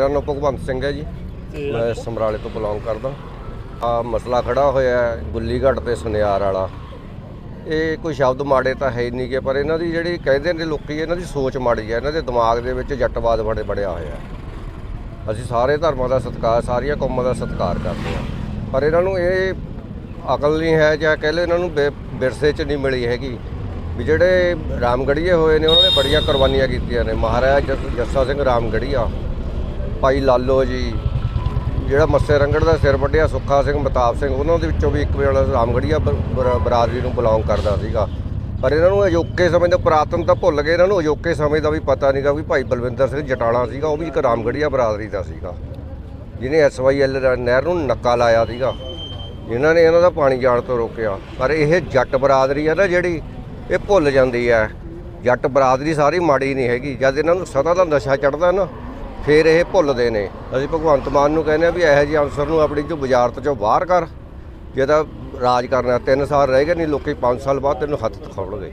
ਮੇਰਾ ਨਾਮ ਭਗਵੰਤ ਸਿੰਘ ਹੈ ਜੀ। ਮੈਂ ਸਮਰਾਲੇ ਤੋਂ ਬਿਲੋਂਗ ਕਰਦਾ। ਆ ਮਸਲਾ ਖੜਾ ਹੋਇਆ ਹੈ ਗੁੱਲੀਘਾਟ ਤੇ ਸੁਨਿਆਰ ਵਾਲਾ। ਇਹ ਕੋਈ ਸ਼ਬਦ ਮਾੜੇ ਤਾਂ ਹੈ ਨਹੀਂ ਗੇ ਪਰ ਇਹਨਾਂ ਦੀ ਜਿਹੜੀ ਕਹਿੰਦੇ ਨੇ ਲੋਕੀ ਇਹਨਾਂ ਦੀ ਸੋਚ ਮਾੜੀ ਹੈ। ਇਹਨਾਂ ਦੇ ਦਿਮਾਗ ਦੇ ਵਿੱਚ ਜੱਟਵਾਦ ਬੜੇ ਬੜਿਆ ਹੋਇਆ। ਅਸੀਂ ਸਾਰੇ ਧਰਮਾਂ ਦਾ ਸਤਿਕਾਰ ਸਾਰੀਆਂ ਕੌਮਾਂ ਦਾ ਸਤਿਕਾਰ ਕਰਦੇ ਹਾਂ। ਪਰ ਇਹਨਾਂ ਨੂੰ ਇਹ ਅਕਲ ਨਹੀਂ ਹੈ ਜਾਂ ਕਹਿ ਲਓ ਇਹਨਾਂ ਨੂੰ ਵਿਰਸੇ 'ਚ ਨਹੀਂ ਮਿਲੀ ਹੈਗੀ। ਵੀ ਜਿਹੜੇ ਰਾਮਗੜੀਏ ਹੋਏ ਨੇ ਉਹਨਾਂ ਨੇ ਬੜੀਆਂ ਕੁਰਬਾਨੀਆਂ ਕੀਤੀਆਂ ਨੇ। ਮਹਾਰਾਜਾ ਜਸ- ਜੱਸਾ ਸਿੰਘ ਰਾਮਗੜੀਆ। ਭਾਈ ਲਾਲੋ ਜੀ, ਜਿਹੜਾ ਮੱਸੇ ਰੰਗੜ ਦਾ ਸਿਰ ਵੱਢਿਆ ਸੁੱਖਾ ਸਿੰਘ ਮਤਾਬ ਸਿੰਘ, ਉਹਨਾਂ ਦੇ ਵਿੱਚੋਂ ਵੀ ਇੱਕ ਵੇਲਾ ਰਾਮਗੜੀਆ ਬ- ਬਰ- ਬਰਾਦਰੀ ਨੂੰ ਬਿਲੋਂਗ ਕਰਦਾ ਸੀਗਾ। ਪਰ ਇਹਨਾਂ ਨੂੰ ਅਜੋਕੇ ਸਮੇਂ ਦਾ ਪੁਰਾਤਨ ਤਾਂ ਭੁੱਲ ਗਏ, ਇਹਨਾਂ ਨੂੰ ਅਜੋਕੇ ਸਮੇਂ ਦਾ ਵੀ ਪਤਾ ਨਹੀਂਗਾ ਵੀ ਭਾਈ ਬਲਵਿੰਦਰ ਸਿੰਘ ਜਟਾਲਾ ਸੀਗਾ, ਉਹ ਵੀ ਇੱਕ ਰਾਮਗੜੀਆ ਬਰਾਦਰੀ ਦਾ ਸੀਗਾ। ਜਿਹਨੇ ਐਸਵਾਈਐਲ ਨਹਿਰ ਨੂੰ ਨੱਕਾ ਲਾਇਆ ਸੀਗਾ। ਜਿਨ੍ਹਾਂ ਨੇ ਇਹਨਾਂ ਦਾ ਪਾਣੀ ਜਾਣ ਤੋਂ ਰੋਕਿਆ। ਪਰ ਇਹ ਜੱਟ ਬਰਾਦਰੀ ਹੈ ਨਾ ਜਿਹੜੀ, ਇਹ ਭੁੱਲ ਜਾਂਦੀ ਹੈ। ਜੱਟ ਬਰਾਦਰੀ ਸਾਰੀ ਮਾੜੀ ਨਹੀਂ ਹੈਗੀ, ਜਦ ਇਹਨਾਂ ਨੂੰ ਸਦਾ ਦਾ ਨਸ਼ਾ ਚੜਦਾ ਨਾ ਫਿਰ ਇਹ ਭੁੱਲਦੇ ਨੇ। ਅਸੀਂ ਭਗਵੰਤ ਮਾਨ ਨੂੰ ਕਹਿੰਦੇ ਆ ਵੀ ਇਹੋ ਜਿਹੇ ਅਨਸਰ ਨੂੰ ਆਪਣੀ ਜੋ ਵਜ਼ਾਰਤ ਚੋਂ ਬਾਹਰ ਕਰ। ਜੇ ਤਾਂ ਰਾਜ ਕਰਨਾ 3 ਸਾਲ ਰਹਿ ਗਏ, ਨਹੀਂ, ਲੋਕੀ 5 ਸਾਲ ਬਾਅਦ ਤੈਨੂੰ ਹੱਥ ਦਿਖਾਉਣਗੇ।